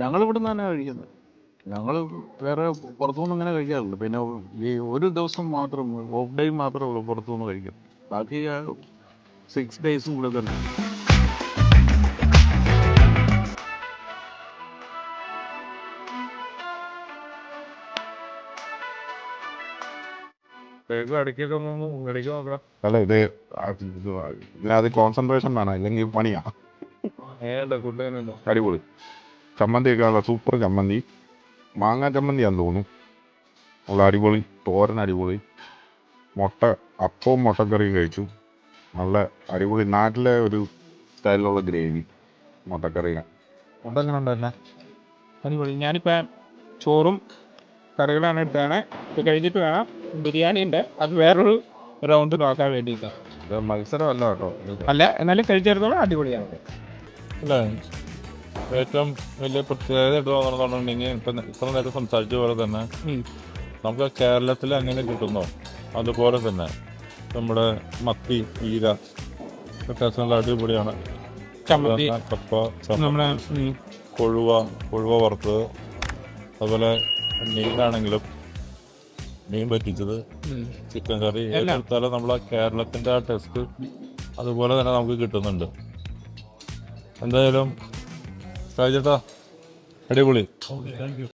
ഞങ്ങൾ ഇവിടെ നിന്ന് തന്നെ കഴിക്കുന്നത്. ഞങ്ങൾ വേറെ പുറത്തുനിന്ന് അങ്ങനെ കഴിക്കാറില്ല. പിന്നെ ഈ ഒരു ദിവസം മാത്രം ഓഫ് ഡേ മാത്രമേ ഉള്ളൂ പുറത്തുനിന്ന് കഴിക്കും ബാക്കി സിക്സ് ഡേയ്സും കൂടെ തന്നെ. അല്ല ഇത് ഇതിനകത്ത് കോൺസെൻട്രേഷൻ വേണം. ഇല്ലെങ്കിൽ പണിയാ. അടിപൊളി. ചമ്മന്തി ഒക്കെ ഉള്ള സൂപ്പർ ചമ്മന്തി മാങ്ങാ ചമ്മന്തിയാന്ന് തോന്നുന്നു നല്ല അടിപൊളി തോരൻ അടിപൊളി മുട്ട അപ്പവും മുട്ടക്കറിയും കഴിച്ചു. നല്ല അടിപൊളി നാട്ടിലെ ഒരു സ്റ്റൈലിലുള്ള ഗ്രേവി മുട്ടക്കറി ഫുഡ് എങ്ങനെ ഉണ്ടായിരുന്നെ? അടിപൊളി. ഞാനിപ്പോൾ ചോറും കറികളാണ് എടുത്താണ് ഇത് കഴിഞ്ഞിട്ട് വേണം ബിരിയാണി ഉണ്ട്. അത് വേറൊരു റൗണ്ട് നോക്കാൻ വേണ്ടിയിട്ടാണ് ഇത് മത്സരമല്ല കേട്ടോ. അല്ല എന്നാലും കഴിച്ചിടത്തോളം. അടിപൊളിയാണ്. അല്ല? ഏറ്റവും വലിയ പ്രത്യേകത എടുത്ത് തോന്നണമെന്നുണ്ടെങ്കിൽ ഇപ്പം ഇത്ര നേരം സംസാരിച്ച പോലെ തന്നെ നമുക്ക് കേരളത്തിൽ അങ്ങനെ കിട്ടുന്നോ. അതുപോലെ തന്നെ നമ്മുടെ മത്തി ഈര നല്ല അടിപൊളിയാണ്. കപ്പ നമ്മുടെ കൊഴുവ കൊഴുവ വറുത്തത്. അതുപോലെ മീനാണെങ്കിലും മീൻ പറ്റിച്ചത്. ചിക്കൻ കറി എടുത്താലും നമ്മളെ കേരളത്തിന്റെ ആ ടെസ്റ്റ് അതുപോലെ തന്നെ നമുക്ക് കിട്ടുന്നുണ്ട്. എന്തായാലും ഷാജേട്ടാ അടിപൊളി.